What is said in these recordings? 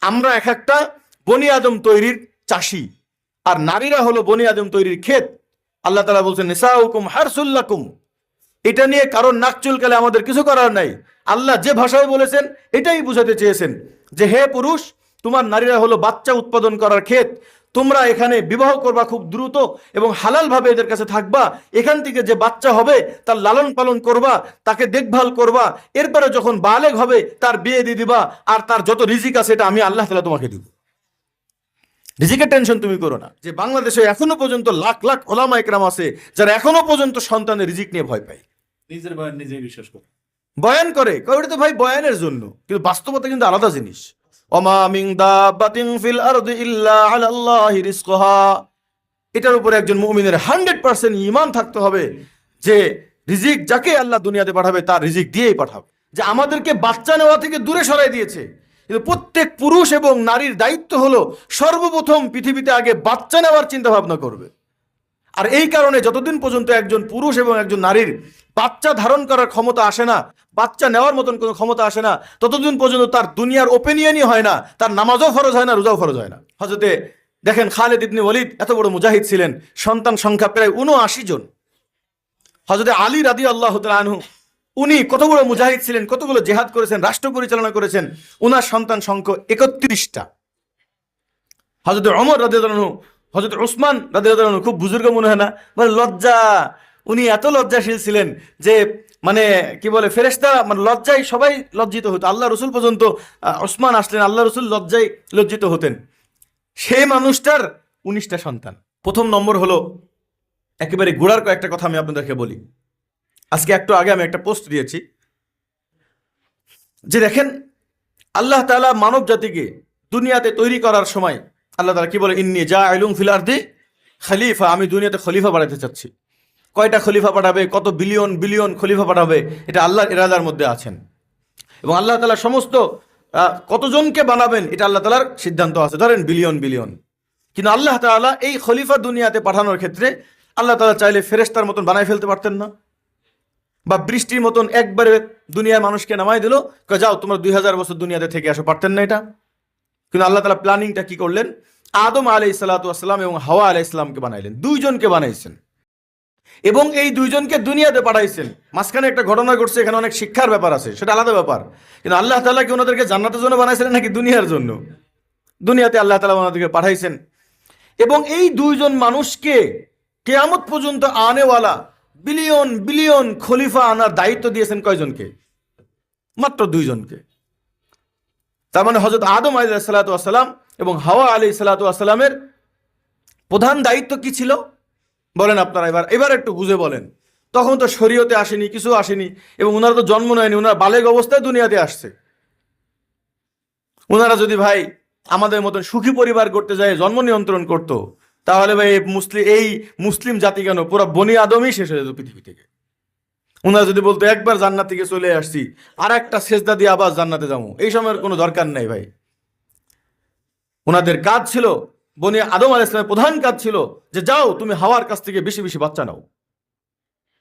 আমরা এক একটা বনি আদম তৈরির চাষি। আর নারীরা হলো বনি আদম তৈরির ক্ষেত। আল্লাহ তালা বলছেন নিসা হুকুম হারসুল্লাকুম। এটা নিয়ে কারোর নাক চুলকালে আমাদের কিছু করার নাই। আল্লাহ যে ভাষায় বলেছেন, এটাই বুঝাতে চেয়েছেন যে, হে পুরুষ, তোমার নারীরা হলো বাচ্চা উৎপাদন করার ক্ষেত। তোমরা এখানে বিবাহ করবা খুব দ্রুত এবং হালালভাবে এদের কাছে থাকবা। এখান থেকে যে বাচ্চা হবে তার লালন পালন করবা তাকে দেখভাল করবা এরপরে যখন বালেগ হবে তার বিয়ে দিয়ে দিবা আর তার যত রিজিক আছে এটা আমি আল্লাহ তালা তোমাকে দিব। রিজিকের টেনশন তুমি করো না। যে বাংলাদেশে এখনও পর্যন্ত লাখ লাখ ওলামা একরাম আছে যারা এখনও পর্যন্ত সন্তানের রিজিক নিয়ে ভয় পায়। নিজের বয়ান নিজেই বিশ্বাস করে। বয়ান করে। ওটা তো ভাই বয়ানের জন্য। কিন্তু বাস্তবতা কিন্তু আলাদা জিনিস। অমা মিং দাবাতিন ফিল আরদি ইল্লা আলাল্লাহি রিজকুহা। এটার উপরে একজন মুমিনের হান্ড্রেড পার্সেন্ট ইমান থাকতে হবে যে রিজিক যাকে আল্লাহ দুনিয়াতে পাঠাবে তার রিজিক দিয়েই পাঠাবে। যে আমাদেরকে বাচ্চা নেওয়া থেকে দূরে সরাই দিয়েছে। কিন্তু প্রত্যেক পুরুষ এবং নারীর দায়িত্ব হলো সর্বপ্রথম পৃথিবীতে আগে বাচ্চা নেওয়ার চিন্তা ভাবনা করবে। আর এই কারণে যতদিন পর্যন্ত একজন পুরুষ এবং একজন নারীর বাচ্চা ধারণ করার ক্ষমতা আসে না, বাচ্চা নেওয়ার মতন কোনো ক্ষমতা আসে না, ততদিন পর্যন্ত তার দুনিয়ার ওপিনিয়নই হয় না, তার নামাজও ফরজ হয় না, রোজাও ফরজ হয় না। হজরতে দেখেন খালেদ ইবনে ওয়ালিদ এত বড় মুজাহিদ ছিলেন, সন্তান সংখ্যা প্রায় উনআশি জন। হজরতে আলী রাদি আল্লাহ আনহু, উনি কত বড় মুজাহিদ ছিলেন, কতগুলো জেহাদ করেছেন, রাষ্ট্র পরিচালনা করেছেন, উনার সন্তান সংখ্যা একত্রিশটা। হজরত অমর রাদিয়াল্লাহু হজরত ওসমান রাদিয়াল্লাহু খুব বুজুর্গ মনে হয় না। মানে লজ্জা, উনি এত লজ্জাশীল ছিলেন যে মানে কি বলে ফেরেশতা মানে লজ্জায় সবাই লজ্জিত হতো। আল্লাহ রসুল পর্যন্ত ওসমান আসলেন, আল্লাহ রসুল লজ্জায় লজ্জিত হতেন। সেই মানুষটার উনিশটা সন্তান। প্রথম নম্বর হলো, একেবারে গোড়ার কয়েকটা কথা আমি আপনাদেরকে বলি। আজকে একটু আগে আমি একটা পোস্ট দিয়েছি। যে দেখেন, আল্লাহ তালা মানব জাতিকে দুনিয়াতে তৈরি করার সময় আল্লাহ তাআলা কি বলে? ইন্নি যা আইলুম ফিলার্দি খলিফা। আমি দুনিয়াতে খলিফা বাড়াতে চাচ্ছি। কয়টা খলিফা পাঠাবে? কত বিলিয়ন বিলিয়ন খলিফা পাঠাবে? এটা আল্লাহর ইরাদার মধ্যে আছেন। এবং আল্লাহ তাআলা সমস্ত কতজনকে বানাবেন? এটা আল্লাহ তাআলার সিদ্ধান্ত আছে। ধরেন, বিলিয়ন বিলিয়ন। কিন্তু আল্লাহ তাআলা এই খলিফা দুনিয়াতে পাঠানোর ক্ষেত্রে আল্লাহ তালা চাইলে ফেরেস্তার মতন বানায় ফেলতে পারতেন না। বা বৃষ্টির মতন একবারে দুনিয়ার মানুষকে নামাই দিল যাও, তোমরা দুই হাজার বছর দুনিয়াতে থেকে আসো। পারতেন না এটা। কিন্তু আল্লাহ তালা প্ল্যানিংটা কি করলেন? আদম আলাই সালাতাম এবং হাওয়া আলাই ইসলামকে বানাইলেন। দুইজনকে বানাইছেন। এবং এই দুইজনকে দুনিয়াতে পাঠাইছেন। মাঝখানে একটা ঘটনা ঘটছে, এখানে অনেক শিক্ষার ব্যাপার আছে, সেটা আলাদা ব্যাপার। কিন্তু আল্লাহ তালা কি ওনাদেরকে জান্নাতের জন্য বানাইছিলেন নাকি দুনিয়ার জন্য? দুনিয়াতে আল্লাহ তালা ওনাদেরকে পাঠাইছেন। এবং এই দুইজন মানুষকে কেয়ামত পর্যন্ত আনেওয়ালা বিলিয়ন বিলিয়ন খলিফা আনার দায়িত্ব দিয়েছেন কয়জনকে? মাত্র দুইজনকে। তার মানে হজরত আদম আলী সালাতাম এবং হাওয়া আলী সালাতামের প্রধান দায়িত্ব কি ছিল? বলেন আপনারা এবার এবার একটু বুঝে বলেন। তখন তো শরীয়তে আসেনি, কিছু আসেনি, এবং ওনারা তো জন্ম নেয়নি ওনারা বালেগ অবস্থায় দুনিয়াতে আসছে। ওনারা যদি ভাই আমাদের মতন সুখী পরিবার করতে যায়, জন্ম নিয়ন্ত্রণ করতো, তাহলে ভাই মুসলিম এই মুসলিম জাতি কেন? পুরো বনি আদমই শেষ হয়ে যেত পৃথিবী থেকে। ওনারা যদি বলতো, একবার জান্নাত থেকে চলে আসছি আর একটা সেজদা দিয়ে আবার জান্নাতে যাব, এই সময়ের কোনো দরকার নাই ভাই। ওনাদের কাজ ছিল, বনি আদম আল ইসলামের প্রধান কাজ ছিল যে, যাও, তুমি হাওয়ার কাছ থেকে বেশি বেশি বাচ্চা নাও।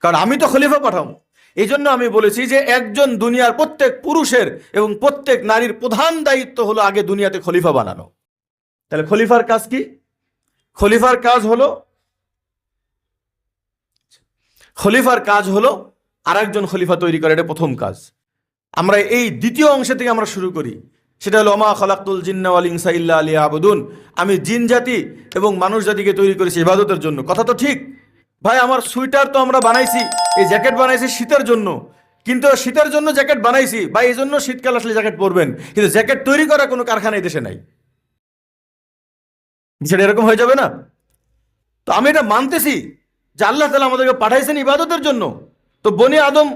কারণ আমি তো খলিফা পাঠাবো। এই জন্য আমি বলেছি যে, একজন দুনিয়ার প্রত্যেক পুরুষের এবং প্রত্যেক নারীর প্রধান দায়িত্ব হলো আগে দুনিয়াতে খলিফা বানানো। তাহলে খলিফার কাজ কি? খলিফার কাজ হলো, খলিফার কাজ হলো আরেকজন খলিফা তৈরি করা, এটা প্রথম কাজ। আমরা এই দ্বিতীয় অংশ থেকে আমরা শুরু করি। সেটা হলো অমা খলাক্তুল জিন্নাওয়াল ইনসা ইল্লা আলী আবুদুন আমি জিন জাতি এবং মানুষ জাতিকে তৈরি করেছি ইবাদতের জন্য। কথা তো ঠিক। ভাই, আমার সুইটার তো আমরা বানাইছি, এই জ্যাকেট বানাইছি শীতের জন্য। কিন্তু শীতের জন্য জ্যাকেট বানাইছি বা এই জন্য শীতকাল আসলে জ্যাকেট পরবেন। কিন্তু জ্যাকেট তৈরি করা কোনো কারখানা এই দেশে নাই। সেটা এরকম হয়ে যাবে না? তো আমি এটা মানতেছি যে আল্লাহ তালা আমাদেরকে পাঠাইছেন ইবাদতের জন্য। তো বনি আদম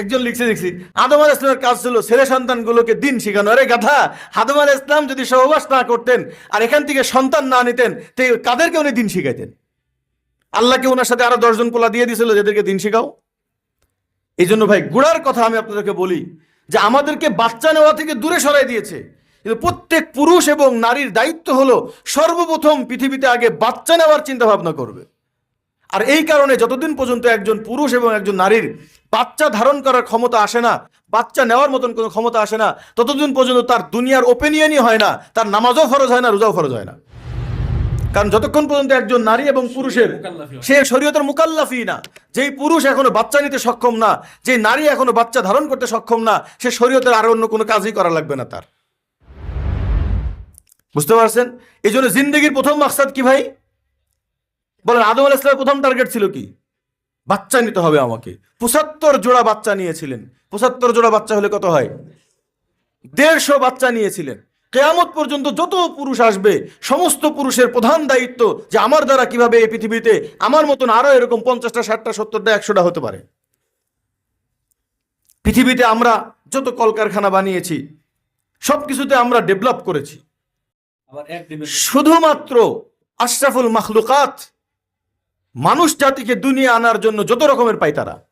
একজন লিখছে দেখছি আদম আল ইসলামের কাজ ছিল ছেলে সন্তানগুলোকে দিন শেখানো। আরে গাধা! আদম আল ইসলাম যদি সহবাস না করতেন আর এখান থেকে সন্তান না নিতেন, তো কাদেরকে উনি দিন শিখাইতেন? আল্লাহকে ওনার সাথে আরও দশজন পোলা দিয়ে দিয়েছিল যাদেরকে দিন শেখাও। এই জন্য ভাই, গুড়ার কথা আমি আপনাদেরকে বলি যে আমাদেরকে বাচ্চা নেওয়া থেকে দূরে সরাই দিয়েছে। কিন্তু প্রত্যেক পুরুষ এবং নারীর দায়িত্ব হলো সর্বপ্রথম পৃথিবীতে আগে বাচ্চা নেওয়ার চিন্তা ভাবনা করবে। আর এই কারণে যতদিন পর্যন্ত একজন পুরুষ এবং একজন নারীর বাচ্চা ধারণ করার ক্ষমতা আসে না, বাচ্চা নেওয়ার মতন কোনো ক্ষমতা আসে না, ততদিন পর্যন্ত তার দুনিয়ার ওপিনিয়নই হয় না, তার নামাজও ফরজ হয় না, রোজাও ফরজ হয় না। কারণ যতক্ষণ পর্যন্ত একজন নারী এবং পুরুষের সে শরীয়তের মুকাল্লাফি না, যেই পুরুষ এখনও বাচ্চা নিতে সক্ষম না যে নারী এখনও বাচ্চা ধারণ করতে সক্ষম না, সে শরীয়তের আর অন্য কোনো কাজই করা লাগবে না তার। বুঝতে পারছেন? এই জন্য জিন্দগির প্রথম মাকসাদ কি ভাই? বলেন আদম আল ইসলামের প্রথম টার্গেট ছিল কি? বাচ্চা নিতে হবে আমাকে। পঁচাত্তর জোড়া বাচ্চা নিয়েছিলেন। পঁচাত্তর জোড়া বাচ্চা হলে কত হয়? দেড়শো বাচ্চা নিয়েছিলেন। কেয়ামত পর্যন্ত যত পুরুষ আসবে সমস্ত পুরুষের প্রধান দায়িত্ব যে আমার দ্বারা কীভাবে এই পৃথিবীতে আমার মতন আরও এরকম পঞ্চাশটা ষাটটা সত্তরটা একশোটা হতে পারে। পৃথিবীতে আমরা যত কলকারখানা বানিয়েছি সব কিছুতে আমরা ডেভেলপ করেছি। শুধুমাত্র আশরাফুল মাখলুকাত মানুষ জাতিকে দুনিয়া আনার জন্য যত রকমের পায় তারা।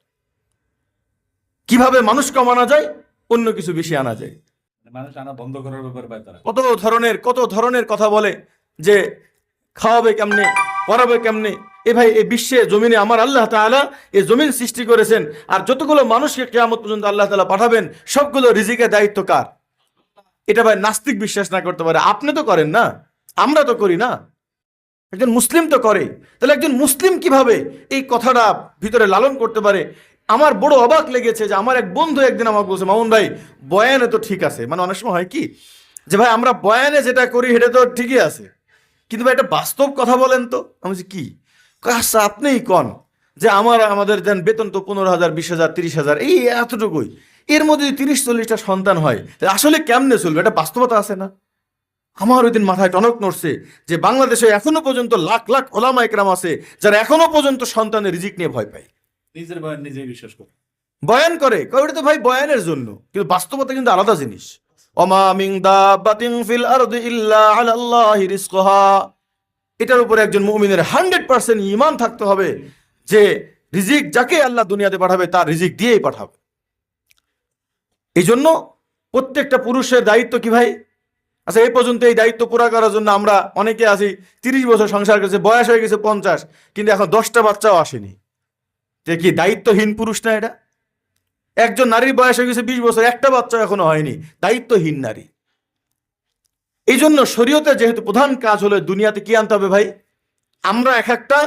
কীভাবে মানুষ কমানো যায় অন্য কিছু বেশি আনা যায়। মানুষ আনা বন্ধ করার ব্যাপারে পায় তারা। কত ধরনের কত ধরনের কথা বলে যে খাওয়াবে কেমনে পড়াবে কেমনে এ ভাই এই বিশ্বে জমিনে আমার আল্লাহ তাআলা এ জমিন সৃষ্টি করেছেন আর যতগুলো মানুষকে কেয়ামত পর্যন্ত আল্লাহ তাআলা পাঠাবেন সবগুলো রিজিকের দায়িত্ব কার? এটা ভাই নাস্তিক বিশ্বাস না করতে পারে। আপনি তো করেন না আমরা তো করি না। একজন মুসলিম তো করে। তাহলে একজন মুসলিম কীভাবে এই কথাটা ভিতরে লালন করতে পারে? আমার বড় অবাক লেগেছে যে আমার এক বন্ধু একদিন আমাকে বলছে মামুন ভাই বয়ানে তো ঠিক আছে। মানে অনেক সময় হয় কি যে ভাই আমরা বয়ানে যেটা করি সেটা তো ঠিকই আছে। কিন্তু ভাই এটা বাস্তব কথা বলেন তো। আমি বলছি কি? কয়, আচ্ছা আপনিই কন যে আমার আমাদের দেন বেতন তো পনেরো হাজার বিশ হাজার তিরিশ হাজার এই এতটুকুই। এর মধ্যে যদি তিরিশ চল্লিশটা সন্তান হয় আসলে কেমনে চলবে? এটা বাস্তবতা আছে না? আমার ওই দিন মাথায় টনক নড়ছে যে বাংলাদেশে এখনও পর্যন্ত লাখ লাখ ওলামা একরাম আছে যারা এখনও পর্যন্ত সন্তানের রিজিক নিয়ে ভয় পায়। নিজের বয়ান নিজেই বিশ্বাস করে। বয়ান করে ওটা তো ভাই বয়ানের জন্য কিন্তু বাস্তবতা কিন্তু আলাদা জিনিস। অমা মিং দাবাতিন ফিল আরদি ইল্লা আলাল্লাহি রিজকুহা। এটার উপরে একজন মুমিনের হান্ড্রেড পার্সেন্ট ইমান থাকতে হবে যে রিজিক যাকে আল্লাহ দুনিয়াতে পাঠাবে তার রিজিক দিয়েই পাঠাবে। এই জন্য প্রত্যেকটা পুরুষের দায়িত্ব কি ভাই? আচ্ছা এই পর্যন্ত এই দায়িত্ব পুরা করার জন্য আমরা অনেকে আছি, তিরিশ বছর সংসার করেছে, বয়স হয়ে গেছে পঞ্চাশ, কিন্তু এখন দশটা বাচ্চাও আসেনি। যে কি দায়িত্বহীন পুরুষ না এটা? একজন নারীর বয়স হয়ে গেছে বিশ বছর, একটা বাচ্চা এখনও হয়নি, দায়িত্বহীন নারী। এই জন্য শরীয়তে যেহেতু প্রধান কাজ হলো দুনিয়াতে কি আনতে হবে ভাই? আমরা এক একটা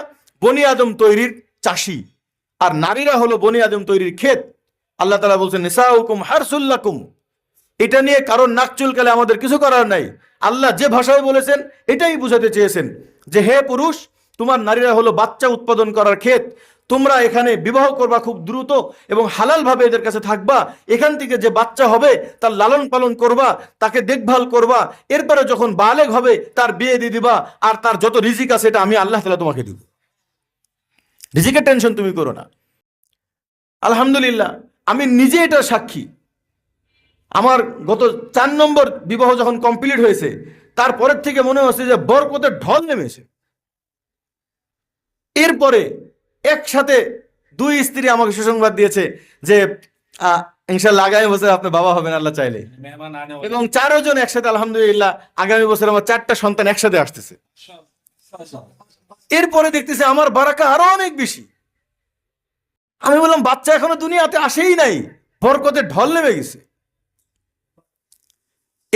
বনি আদম তৈরির চাষি, আর নারীরা হলো বনি আদম তৈরির ক্ষেত। আল্লাহ তালা বলছেন, নিসাউকুম হারসুল্লাকুম এটা নিয়ে কারোর নাক চুলকালে আমাদের কিছু করার নাই। আল্লাহ যে ভাষায় বলেছেন, এটাই বুঝাতে চেয়েছেন যে, হে পুরুষ, তোমার নারীরা হলো বাচ্চা উৎপাদন করার ক্ষেত। তোমরা এখানে বিবাহ করবা খুব দ্রুত এবং হালালভাবে এদের কাছে থাকবা। এখান থেকে যে বাচ্চা হবে, তার লালন পালন করবা, তাকে দেখভাল করবা। এরপরে যখন বালেগ হবে, তার বিয়ে দিয়ে দিবা। আর তার যত রিজিক আছে, এটা আমি আল্লাহ তালা তোমাকে দিব। রিজিকের টেনশন তুমি করো না। আলহামদুলিল্লাহ, আমি নিজে এটা সাক্ষী। আমার গত চার নম্বর বিবাহ যখন কমপ্লিট হয়েছে তারপরের থেকে মনে হচ্ছে যে বরকতের ঢল নেমেছে। এরপরে একসাথে দুই স্ত্রী আমাকে সুসংবাদ দিয়েছে যে ইনশাল্লাহ আগামী বছর আপনার বাবা হবেন আল্লাহ চাইলে। এবং চারো জন একসাথে আলহামদুলিল্লাহ আগামী বছর আমার চারটা সন্তান একসাথে আসতেছে। এরপরে দেখতেছি আমার বারাকা আরও অনেক বেশি। আমি বললাম বাচ্চা এখনও দুনিয়াতে আসেই নাই। বরকতের ঢল নেমে গেছে।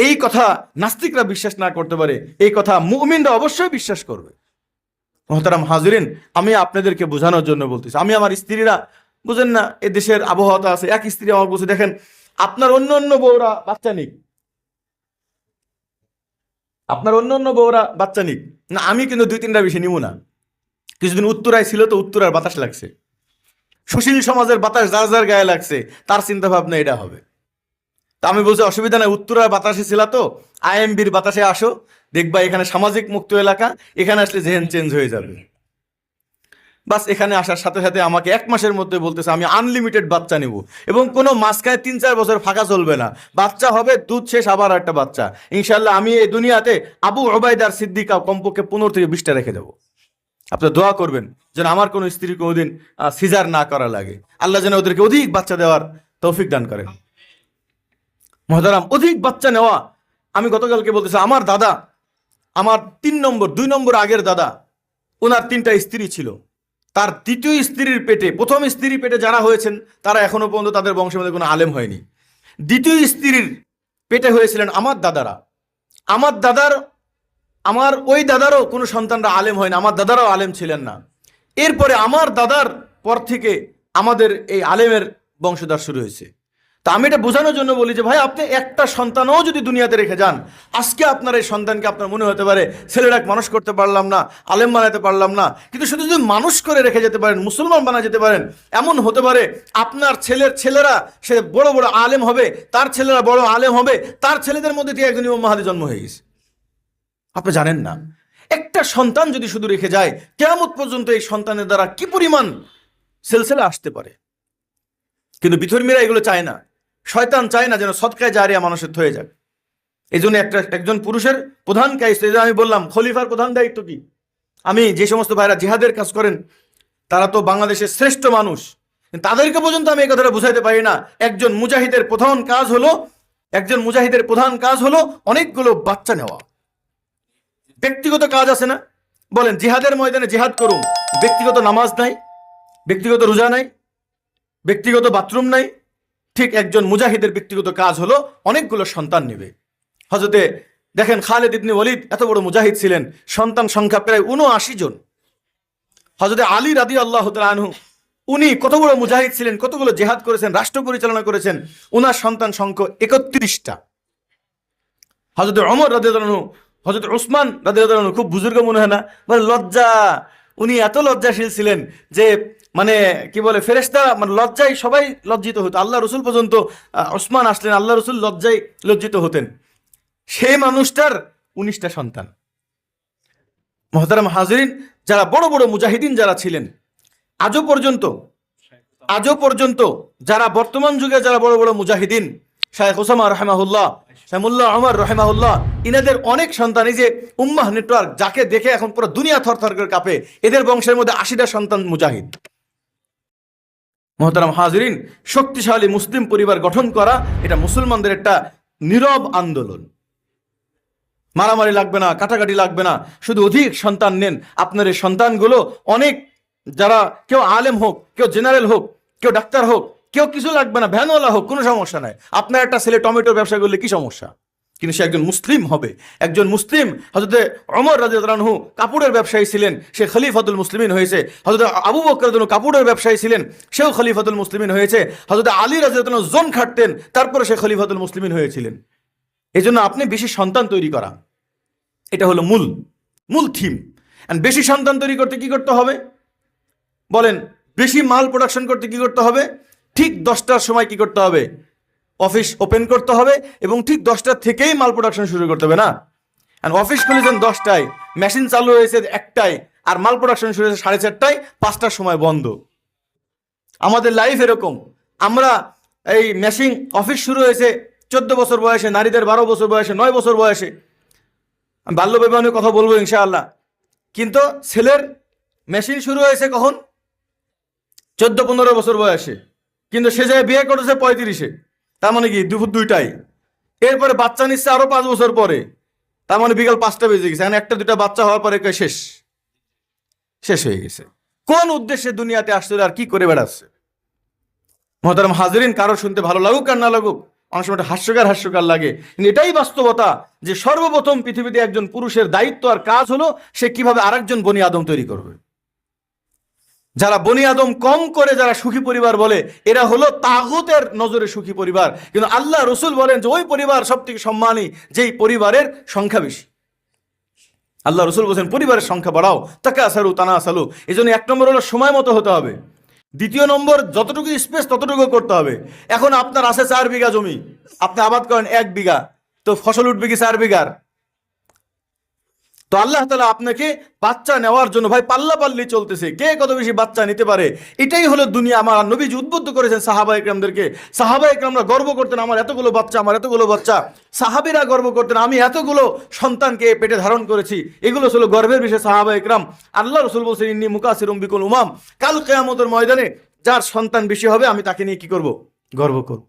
এই কথা নাস্তিকরা বিশ্বাস না করতে পারে, এই কথা মুমিনরা অবশ্যই বিশ্বাস করবে। মহতারাম হাজিরিন, আমি আপনাদেরকে বোঝানোর জন্য বলতেছি। আমি আমার স্ত্রীরা বুঝেন না, এ দেশের আবহাওয়াটা আছে, এক স্ত্রী আমার বলছে, দেখেন, আপনার অন্য অন্য বউরা বাচ্চা নিক। আপনার অন্য অন্য বউরা বাচ্চা নিক। না, আমি কিন্তু দুই তিনটা বেশি নিব না। কিছুদিন উত্তরায় ছিল তো উত্তরার বাতাস লাগছে। সুশীল সমাজের বাতাস যার যার গায়ে লাগছে, তার চিন্তা ভাবনা এটা হবে। তা আমি বলছি, অসুবিধা নাই উত্তরার বাতাসে ছিল তো, আইএমবির বাতাসে আসো, দেখবা এখানে সামাজিক মুক্ত এলাকা, এখানে আসলে জেহেন চেঞ্জ হয়ে যাবে। বাস এখানে আসার সাথে সাথে আমাকে এক মাসের মধ্যে বলতেছে, আমি আনলিমিটেড বাচ্চা নেব। এবং কোনো মাঝখানে তিন চার বছর ফাঁকা চলবে না। বাচ্চা হবে, দুধ শেষ, আবার একটা বাচ্চা। ইনশাল্লাহ আমি এই দুনিয়াতে আবু ওবায়দার সিদ্দিকা কমপক্ষে পনেরো থেকে বিশটা রেখে দেবো। আপনার দোয়া করবেন যেন আমার কোনো স্ত্রী কোনোদিন সিজার না করা লাগে। আল্লাহ যেন ওদেরকে অধিক বাচ্চা দেওয়ার তৌফিক দান করেন। মহতারাম, অধিক বাচ্চা নেওয়া। আমি গতকালকে বলতেছি, আমার দাদা, আমার তিন নম্বর, দুই নম্বর আগের দাদা ওনার তিনটা স্ত্রী ছিল। তার দ্বিতীয় স্ত্রীর পেটে, প্রথম স্ত্রীর পেটে যারা হয়েছেন, তারা এখনও পর্যন্ত তাদের বংশের মধ্যে কোনো আলেম হয়নি। দ্বিতীয় স্ত্রীর পেটে হয়েছিলেন আমার দাদারা। আমার দাদার, আমার ওই দাদারও কোনো সন্তানরা আলেম হয় না আমার দাদারাও আলেম ছিলেন না। এরপরে আমার দাদার পর থেকে আমাদের এই আলেমের বংশধর শুরু হয়েছে। তা আমি এটা বোঝানোর জন্য বলি যে, ভাই, আপনি একটা সন্তানও যদি দুনিয়াতে রেখে যান, আজকে আপনার এই সন্তানকে আপনার মনে হতে পারে ছেলেরাক মানুষ করতে পারলাম না, আলেম বানাতে পারলাম না, কিন্তু শুধু যদি মানুষ করে রেখে যেতে পারেন, মুসলমান বানা যেতে পারেন, এমন হতে পারে আপনার ছেলের ছেলেরা, সে বড় বড় আলেম হবে, তার ছেলেরা বড় আলেম হবে, তার ছেলেদের মধ্যে দিয়ে একজন ইমাম মাহাদি জন্ম হয়ে গেছে। আপনি জানেন না। একটা সন্তান যদি শুধু রেখে যায় কেমন পর্যন্ত এই সন্তানের দ্বারা কি পরিমাণ সেলসেলা আসতে পারে? কিন্তু বিধর্মীরা এগুলো চায় না। শয়তান চায় না যেন সৎকায় জারিয়া মানুষের হয়ে যাক। এই জন্য একটা একজন পুরুষের প্রধান কাজ আমি বললাম, খলিফার প্রধান দায়িত্ব কি? আমি যে সমস্ত ভাইরা জিহাদের কাজ করেন, তারা তো বাংলাদেশের শ্রেষ্ঠ মানুষ। তাদেরকে পর্যন্ত আমি এই কথাটা বুঝাইতে পারি না। একজন মুজাহিদের প্রধান কাজ হলো একজন মুজাহিদের প্রধান কাজ হলো অনেকগুলো বাচ্চা নেওয়া। ব্যক্তিগত কাজ আছে না? বলেন, জিহাদের ময়দানে জিহাদ করুন। ব্যক্তিগত নামাজ নাই, ব্যক্তিগত রোজা নাই, ব্যক্তিগত বাথরুম নাই ঠিক একজন মুজাহিদের ব্যক্তিগত কাজ হলো অনেকগুলো সন্তান নেবে। হজরতে দেখেন খালেদ ইবনে ওয়ালিদ এত বড় মুজাহিদ ছিলেন, সন্তান সংখ্যা প্রায় উনআশি জন। হজরতে আলী রাদি আল্লাহ আনহু, উনি কত বড় মুজাহিদ ছিলেন, কতগুলো জেহাদ করেছেন, রাষ্ট্র পরিচালনা করেছেন, উনার সন্তান সংখ্যা একত্রিশটা। হজরত অমর রাদিয়াল্লাহু হজরত ওসমান রাদিয়াল্লাহু খুব বুজুর্গ মনে হয় না বলে লজ্জা, উনি এত লজ্জাশীল ছিলেন যে মানে কি বলে, ফেরেশতা মানে লজ্জায় সবাই লজ্জিত হতো। আল্লাহ রসুল পর্যন্ত ওসমান আসলেন, আল্লাহ রসুল লজ্জায় লজ্জিত হতেন। সেই মানুষটার উনিশটা সন্তান। মহতারাম হাজরিন, যারা বড় বড় মুজাহিদিন যারা ছিলেন, আজও পর্যন্ত আজও পর্যন্ত যারা বর্তমান যুগে যারা বড় বড় মুজাহিদিন শাহেখ ওসামা রহমাহুল্লাহ শ্যামুল্লাহ আমার রহমাহুল্লাহ, ইনাদের অনেক সন্তান, এই যে উম্মাহ নেটওয়ার্ক, যাকে দেখে এখন পুরো দুনিয়া থরথর করে কাঁপে, এদের বংশের মধ্যে আশিটা সন্তান মুজাহিদ। মহতারাম হাজরিন, শক্তিশালী মুসলিম পরিবার গঠন করা, এটা মুসলমানদের একটা নীরব আন্দোলন। মারামারি লাগবে না, কাটাকাটি লাগবে না, শুধু অধিক সন্তান নেন। আপনার এই সন্তানগুলো অনেক, যারা কেউ আলেম হোক, কেউ জেনারেল হোক, কেউ ডাক্তার হোক, কেউ কিছু লাগবে না, ভ্যানওয়ালা হোক, কোনো সমস্যা নাই। আপনার একটা ছেলে টমেটোর ব্যবসা করলে কি সমস্যা? কিন্তু সে একজন মুসলিম হবে। একজন মুসলিম হজরতে অমর রাজু কাপড়ের ব্যবসায়ী ছিলেন, সে খলিফাতুল মুসলিমিন হয়েছে। হজরত আবু বকর কাপড়ের ব্যবসায়ী ছিলেন, সেও খলিফাতুল মুসলিমিন হয়েছে। হজরত আলী রাজু জোন খাটতেন, তারপরে সে খলিফাতুল মুসলিমিন হয়েছিলেন। এই জন্য আপনি বেশি সন্তান তৈরি করা। এটা হলো মূল মূল থিম। অ্যান্ড বেশি সন্তান তৈরি করতে কি করতে হবে? বলেন, বেশি মাল প্রোডাকশন করতে কি করতে হবে? ঠিক দশটার সময় কি করতে হবে? অফিস ওপেন করতে হবে এবং ঠিক দশটার থেকেই মাল প্রোডাকশন শুরু করতে হবে, না? অফিস খুলেছেন দশটায় মেশিন চালু হয়েছে একটায়, আর মাল প্রোডাকশন শুরু হয়েছে সাড়ে চারটায়, পাঁচটার সময় বন্ধ। আমাদের লাইফ এরকম। আমরা এই মেশিন অফিস শুরু হয়েছে চোদ্দ বছর বয়সে, নারীদের বারো বছর বয়সে, নয় বছর বয়সে। বাল্য বিবাহ নিয়ে কথা বলব ইনশাআল্লাহ। কিন্তু ছেলের মেশিন শুরু হয়েছে কখন? চোদ্দ পনেরো বছর বয়সে। কিন্তু সে যায় বিয়ে করেছে পঁয়ত্রিশে। তার মানে কি? দুপুর দুইটাই এরপরে বাচ্চা নিচ্ছে আরও পাঁচ বছর পরে। তার মানে বিকাল পাঁচটা বেজে গেছে। একটা দুটা বাচ্চা হওয়ার পরে শেষ। শেষ হয়ে গেছে। কোন উদ্দেশ্যে দুনিয়াতে আসছে আর কি করে বেড়াচ্ছে? মহতারাম হাজরিন, কারও শুনতে ভালো লাগুক আর না লাগুক, অনেক সময় হাস্যকার হাস্যকার লাগে। এটাই বাস্তবতা যে সর্বপ্রথম পৃথিবীতে একজন পুরুষের দায়িত্ব আর কাজ হলো সে কীভাবে আরেকজন বনি আদম তৈরি করবে। যারা বনি আদম কম করে যারা সুখী পরিবার বলে, এরা হলো তাগুতের নজরে সুখী পরিবার। কিন্তু আল্লাহ রসুল বলেন যে, ওই পরিবার সব থেকে সম্মানী, যেই পরিবারের সংখ্যা বেশি। আল্লাহ রসুল বলছেন, পরিবারের সংখ্যা বাড়াও। তাকে আসালু তানা আসালু এই জন্য এক নম্বর হলো সময় মতো হতে হবে। দ্বিতীয় নম্বর, যতটুকু স্পেস, ততটুকু করতে হবে। এখন আপনার আছে চার বিঘা জমি। আপনি আবাদ করেন এক বিঘা। তো ফসল উঠবে কি চার বিঘার? তো আল্লাহ তালা আপনাকে বাচ্চা নেওয়ার জন্য ভাই পাল্লা পাল্লি চলতেছে। কে কত বেশি বাচ্চা নিতে পারে? এটাই হলো দুনিয়া। আমার নবীজি উদ্বুদ্ধ করেছেন সাহাবা ইকরামদেরকে সাহাবা ইকরামরা গর্ব করতেন, আমার এতগুলো বাচ্চা, আমার এতগুলো বাচ্চা। সাহাবিরা গর্ব করতেন, আমি এতগুলো সন্তানকে পেটে ধারণ করেছি। এগুলো ছিল গর্বের বিষয় সাহাবা ইকরাম আল্লাহ রসুল বলছেন, ইন্নি মুকাসির বিকুল উমাম। কাল কেয়ামতের ময়দানে যার সন্তান বেশি হবে, আমি তাকে নিয়ে কি করব? গর্ব করব।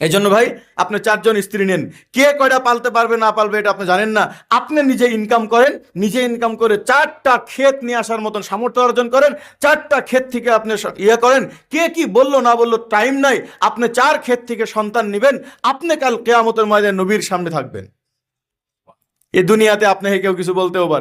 এই জন্য ভাই, আপনি চারজন স্ত্রী নেন। কে কয়টা পালতে পারবে, না পালবে, এটা আপনি জানেন না। আপনি নিজে ইনকাম করেন, নিজে ইনকাম করে চারটা ক্ষেত নিয়ে আসার মতন সামর্থ্য অর্জন করেন, চারটা ক্ষেত থেকে আপনি ইয়ে করেন। কে কি বলল, না বলল টাইম নাই। আপনি চার ক্ষেত থেকে সন্তান নেবেন, আপনি কাল কেয়ামতের ময়দানে নবীর সামনে থাকবেন। এ দুনিয়াতে আপনাকে কেউ কিছু বলতেও পারে।